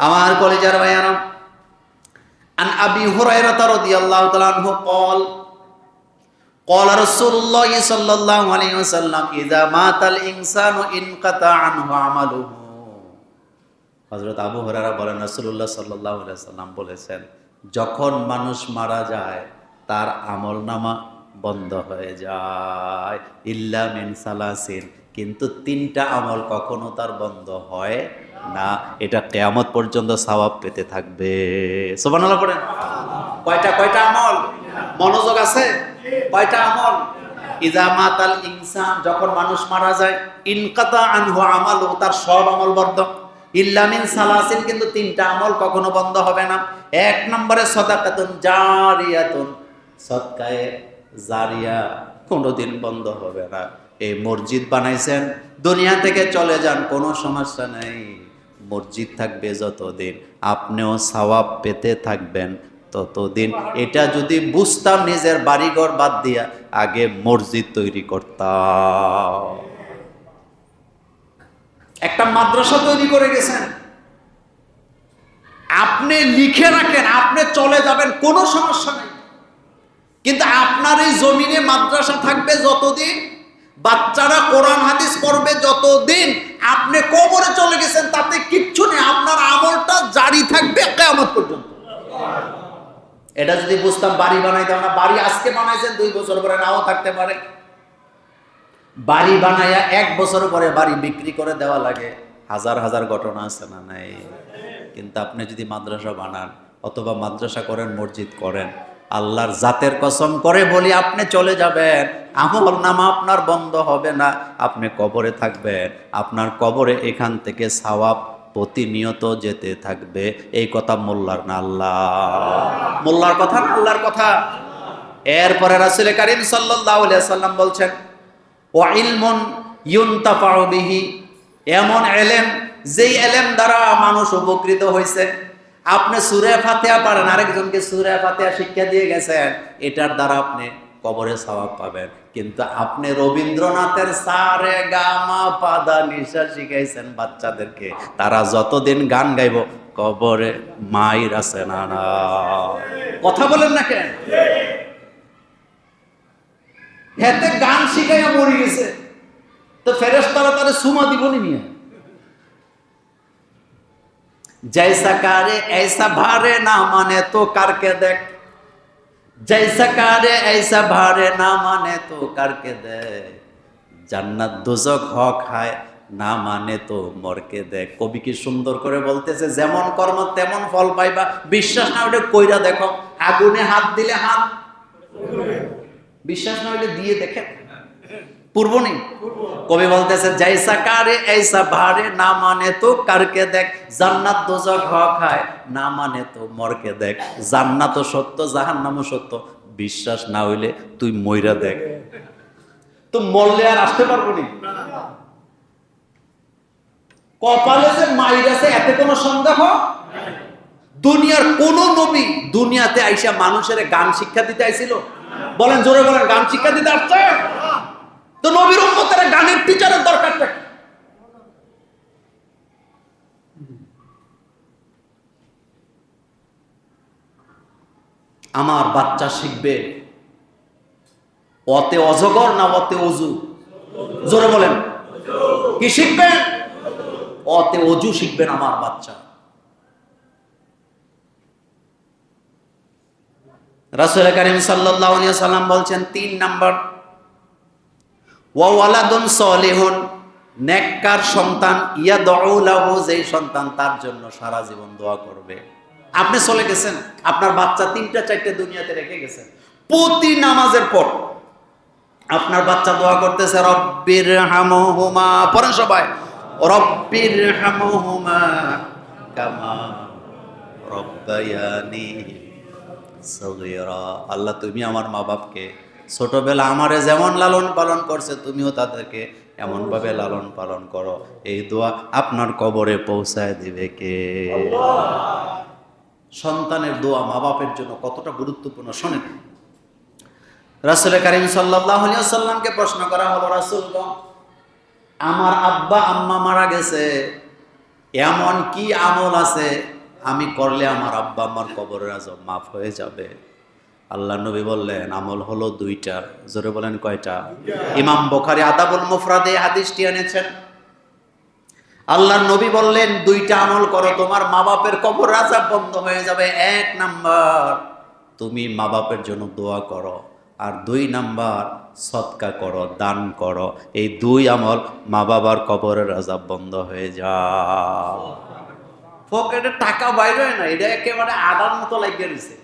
আমার কলেজার ভাইয়ারা عن أبي هريرة رضي الله تعالى عنه قال قال رسول الله صلى الله عليه وسلم إذا مات الإنسان انقطع عنه عمله হজরত আবু হরারা বলেন রসুল্লাহ সাল্লাহ সাল্লাম বলেছেন যখন মানুষ মারা যায় তার আমল নামা বন্ধ হয়ে যায় ইল্লা মিন সালাসিন কিন্তু তিনটা আমল কখনো তার বন্ধ হয় না, এটা কেয়ামত পর্যন্ত সওয়াব পেতে থাকবে। সোবানাল্লাহ পড়েন। কয়টা কয়টা আমল? মনোযোগ আছে? কয়টা আমল? ইজা ইনসান, যখন মানুষ মারা যায় ইনকাতা আনহু তার সব আমল ইল্লামিন সালাসিন, কিন্তু তিনটা আমল কখনো বন্ধ হবে না। এক নম্বরে সদাকাতুন জারিয়াতুন সৎকায়ে জারিয়া কোনোদিন বন্ধ হবে না। এই মসজিদ বানাইছেন, দুনিয়া থেকে চলে যান, কোনো সমস্যা নেই। মসজিদ থাকবে যতদিন। আপনিও সওয়াব পেতে থাকবেন ততদিন। এটা যদি বুঝতাম নিজের বাড়িঘর বাদ দিয়া আগে মসজিদ তৈরি করতাম। একটা মাদ্রাসা তৈরি করে গেছেন। আপনি লিখে রাখেন, আপনি চলে যাবেন, কোনো সমস্যা নেই। কিন্তু আপনার এই জমিনে মাদ্রাসা থাকবে যতদিন, বাচ্চারা কোরআন, হাদিস পড়বে যতদিন আপনি কবরে চলে গেছেন, তাতে কিচ্ছু নেই। আপনার আমলটা জারি থাকবে কেমন পর্যন্ত। এটা যদি বুঝতাম, বাড়ি বানাইতাম না। বাড়ি আজকে বানাইছেন, দুই বছর পরে নাও থাকতে পারে। বাড়ি বানাইয়া এক বছর পরে বাড়ি বিক্রি করে দেওয়া লাগে। হাজার হাজার ঘটনা আছে না নাই? কিন্তু আপনি যদি মাদ্রাসা বানান, অথবা মাদ্রাসা করেন, মসজিদ করেন আল্লাহর জাতের কসম করে বলি, আপনি চলে যাবেন। আমল নামা আপনার বন্ধ হবে না। আপনি কবরে থাকবেন। আপনার কবরে এখান থেকে সাওয়াব প্রতিনিয়ত যেতে থাকবে। এই কথা মোল্লার না আল্লাহ। মোল্লার কথা না আল্লাহর কথা? এরপরে রাসুল করিম সাল্লাম বলছেন ও ইলমন ইউনতাফাউ বিহি। এমন এলেম, যেই এলেম দ্বারা মানুষ উপকৃত হয়েছে আপনি সুরে ফাতেহা পারেন আরেকজনকে সুরে ফাতেহা শিক্ষা দিয়ে গেছেন, এটার দ্বারা আপনি কবরে সওয়াব পাবেন। কিন্তু আপনি রবীন্দ্রনাথের সারে গামা পাদা নিশা শিখাইছেন বাচ্চাদেরকে, তারা যতদিন গান গাইব, কবরে মাইর আছে না না। কথা বলেন না কেন? হেতে গান শিখাইয়া মরে গেছে। তো ফেরেস তারা তারা সুমা দিবনি নিয়ে। जैसा कारे ऐसा भारे ना माने तो करके देख जैसा कारे ऐसा भारे ना माने तो करके दे জান্নাত দুজক হক খায় না মানে তো মরকে দেখ কবি কি সুন্দর করে বলতেছে যেমন কর্ম তেমন ফল পাইবা বিশ্বাস না হলে কইরা দেখো আগুনে হাত দিলে হাত বিশ্বাস না হলে দিয়ে দেখেন পূর্ব নেই। কবি বলতেছে জৈসা কারে ऐसा ভারে, না মানে তো কারকে দেখ। জান্নাত দোজক হক খায়, না মানে তো মরকে দেখ। জান্নাত সত্য জাহান্নামও সত্য। বিশ্বাস না হইলে তুই মইরা দেখ। তো মরলে আর আসতে পারব নি? কপালে যে মাইর আছে, এতে কোনো সন্দেহ? দুনিয়ার কোন নবী দুনিয়াতে আইসা মানুষের গান শিক্ষা দিতে আইছিল? বলেন, জোরে বলেন, গান শিক্ষা দিতে আসছে? তো নবীর উম্মতের গানের টিচারের দরকারটা কি? আমার বাচ্চা শিখবে অতে অজগর না অতে অজু? জোরে বলেন। কি শিখবেন অতে অজু শিখবেন আমার বাচ্চা। রাসুল করিম সাল্লাহ সাল্লাম বলছেন, তিন নাম্বার ওয়ালাদুন সলিহুন, নেককার সন্তান ইয়া দউলাহু যেই সন্তান তার জন্য সারা জীবন দোয়া করবে। আপনি চলে গেছেন, আপনার বাচ্চা তিনটা চারটে দুনিয়াতে রেখে গেছেন প্রতি নামাজের পর আপনার বাচ্চা দোয়া করতেছে, রব্বির হামহুমা পড়েন সবাই, রব্বির হামহুমা কামা রব্বায়ানি সগীরা আল্লাহ তুমি আমার মা বাপকে ছোটবেলা আমারে যেমন লালন পালন করছে, তুমিও তাদেরকে এমনভাবে লালন পালন করো। এই দোয়া আপনার কবরে পৌঁছায় দিবে কে? সন্তানের দোয়া মা বাপের জন্য কতটা গুরুত্বপূর্ণ শোনেন। রাসুল করিম সাল্লাহ সাল্লামকে প্রশ্ন করা হলো রাসুল আমার আব্বা, আম্মা মারা গেছে, এমন কি আমল আছে? আমি করলে আমার আব্বা আমার কবরের আজব মাফ হয়ে যাবে। আল্লাহ নবী বললেন, আমল হলো দুইটা, জোরে বলেন কয়টা? ইমাম বখারি আদাবুল মুফরাদে হাদিসটি এনেছেন। আল্লাহ নবী বললেন, দুইটা আমল করো, তোমার মা বাপের কবর আজাব বন্ধ হয়ে যাবে, এক নাম্বার তুমি মা বাপের জন্য দোয়া করো, আর দুই নাম্বার সৎকা করো, দান করো। এই দুই আমল মা বাবার কবরের আজাব বন্ধ হয়ে যাও পকেটে টাকা বাইরে হয় না, এটা একেবারে আদার মতো লাগিয়ে রয়েছে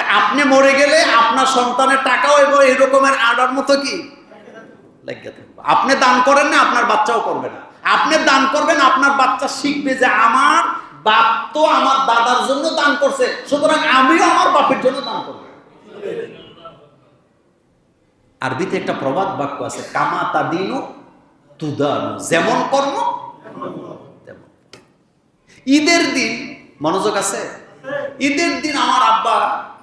তা আপনি মরে গেলে আপনার সন্তানের টাকাও এবং এরকমের আডার মতো কি? আপনি দান করেন না, আপনার বাচ্চাও করবে না। আপনি দান করবেন, আপনার বাচ্চা শিখবে যে আমার বাপ তো আমার দাদার জন্য দান করছে, সুতরাং আমিও আমার বাপের জন্য দান করব। আরবিতে একটা প্রবাদ বাক্য আছে, কামা তাদিনু তুদানু। যেমন কর্ম, তেমন। ঈদের দিন মনোযোগ আছে? ঈদের দিন আমার আব্বা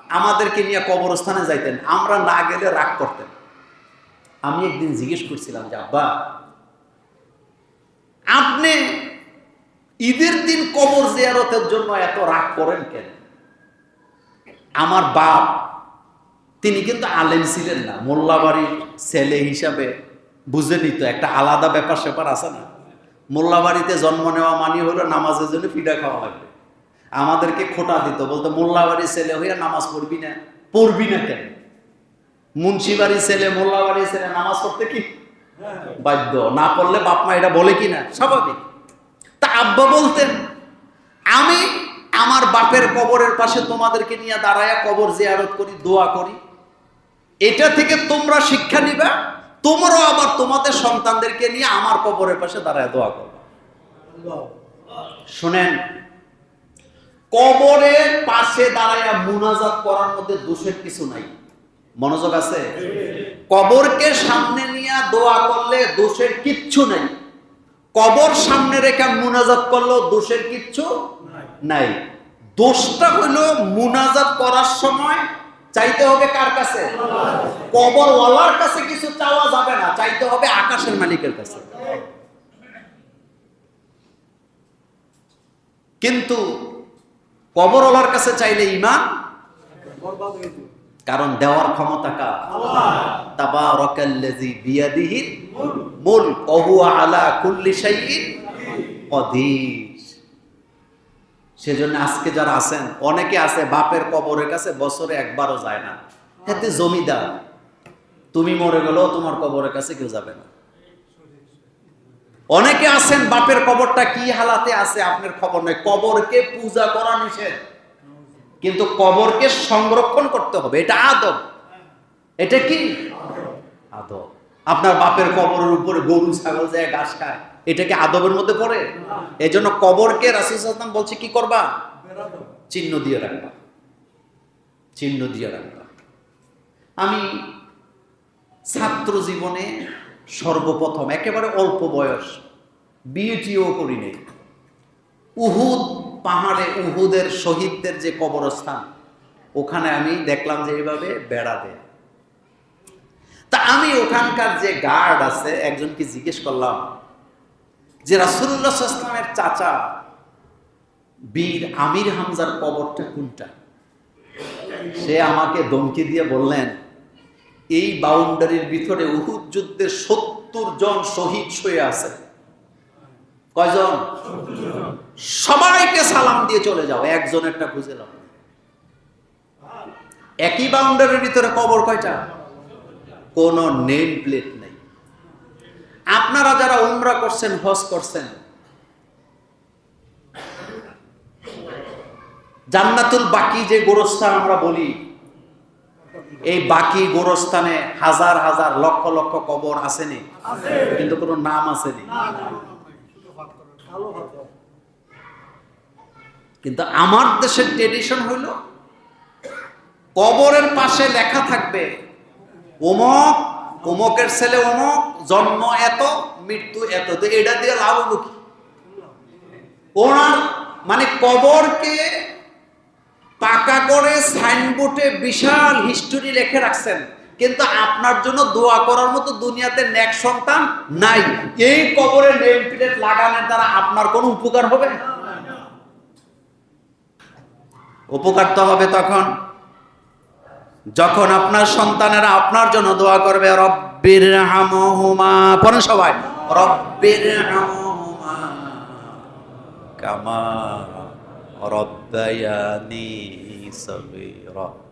আমাদেরকে নিয়ে কবরস্থানে যাইতেন, আমরা না গেলে রাগ করতেন। আমি একদিন জিজ্ঞেস করছিলাম যে, আব্বা, আপনি ঈদের দিন কবর জিয়ারতের জন্য এত রাগ করেন কেন? আমার বাপ, তিনি কিন্তু আলেম ছিলেন না, মোল্লাবাড়ির ছেলে হিসাবে বুঝে নিত, একটা আলাদা ব্যাপার স্যাপার আছে না। মোল্লাবাড়িতে জন্ম নেওয়া মানি হলো নামাজের জন্য ফিডা খাওয়া লাগবে। আমাদেরকে খোটা দিত। বলতো মোল্লাবাড়ির ছেলে হইয়া নামাজ পড়বি না। পড়বি না কেন? মুন্সিবাড়ির ছেলে মোল্লাবাড়ির ছেলে নামাজ পড়তে কি বাধ্য? না পড়লে বাপ মা এটা বলে কি না স্বাভাবিক। তা আব্বা বলতেন আমি আমার বাপের কবরের পাশে তোমাদেরকে নিয়ে দাঁড়ায়া কবর জিয়ারত করি দোয়া করি। এটা থেকে তোমরা শিক্ষা নিবা তোমরাও আবার তোমাদের সন্তানদেরকে নিয়ে আমার কবরের পাশে দাঁড়ায় দোয়া করবা। শুনেন কবরের পাশে দাঁড়ায়া মুনাজাত করার মধ্যে দোষের কিছু নাই। মনোযোগ আছে? কবরকে সামনে নিয়ে দোয়া করলে দোষের কিচ্ছু নাই। কবর সামনে রেখে মুনাজাত করলেও দোষের কিচ্ছু নাই। দোষটা হলো মুনাজাত করার সময় চাইতে হবে কার কাছে? কবরওয়ালার কাছে কিছু চাওয়া যাবে না, চাইতে হবে আকাশের মালিকের কাছে। কিন্তু কবরওয়ালার কাছে চাইলে ইমান কারণ দেওয়ার ক্ষমতা কার? তাবারাকাল্লাযী বিয়াদিহি মুলক, ওয়া হুয়া আলা কুল্লি শাইইন কদির। সেজন্য আজকে যারা আছেন, অনেকে আছে বাপের কবরের কাছে বছরে একবারও যায় না। এতে জমিদার, তুমি মরে গেলেও তোমার কবরের কাছে কেউ যাবে না। অনেকে আছেন, বাপের কবরটা কি হালাতে আছে আপনার খবর নেই কবরকে পূজা করা নিষেধ। কিন্তু কবরকে সংরক্ষণ করতে হবে, এটা আদব। এটা কি? আদব। আপনার বাপের কবরের উপরে গরু, ছাগল যায়, ঘাস খায় এটাকে আদবের মধ্যে পড়ে? এই জন্য কবরকে রাসুল বলছে কি করবা? চিহ্ন দিয়ে রাখবা। চিহ্ন দিয়ে রাখবা। আমি ছাত্র জীবনে সর্বপ্রথম, একেবারে অল্প বয়স। বিয়েটিও করি নেই উহুদ, পাহাড়ে উহুদের শহীদদের যে কবরস্থান, ওখানে আমি দেখলাম যে এইভাবে বেড়া দেয়। তা আমি ওখানকার যে গার্ড আছে, একজনকে জিজ্ঞেস করলাম যে রাসুল্লাহ ইসলামের চাচা, বীর আমির হামজার কবরটা কোনটা? সে আমাকে ধমকি দিয়ে বললেন এই বাউন্ডারির ভিতরে উহুদ যুদ্ধের সত্তর জন শহীদ হয়ে আছে। কয়জন? সবাইকে সালাম দিয়ে চলে যাও একজনেরটা খুঁজে নাও। একই বাউন্ডারির ভিতরে কবর কয়টা? কোনো নেম প্লেট নেই। আপনারা যারা উমরা করছেন, হজ করছেন, জান্নাতুল বাকি যে গোরস্থান আমরা বলি এই বাকি গোরস্থানে হাজার হাজার লক্ষ লক্ষ কবর আসেনি। কিন্তু কোনো নাম আসেনি। কিন্তু আমার দেশের ট্রেডিশন হইল, কবরের পাশে লেখা থাকবে অমক অমকের ছেলে অমক জন্ম এত, মৃত্যু এত। এটা দিয়ে লাভ হলো কি? ওনার মানে কবরকে পাকা করে সাইনবোর্ডে বিশাল হিস্টোরি লিখে রাখছেন। কিন্তু আপনার জন্য দোয়া করার মতো দুনিয়াতে নেক সন্তান নাই। এই কবরে নেম প্লেট লাগানোর দ্বারা আপনার কোনো উপকার হবে? উপকার তো হবে তখন। যখন আপনার সন্তানেরা আপনার জন্য দোয়া করবে, রব্বির হামহুমা পড়েন সবাই, রব্বির হামহুমা কামা রব্বায়ানি সগীরা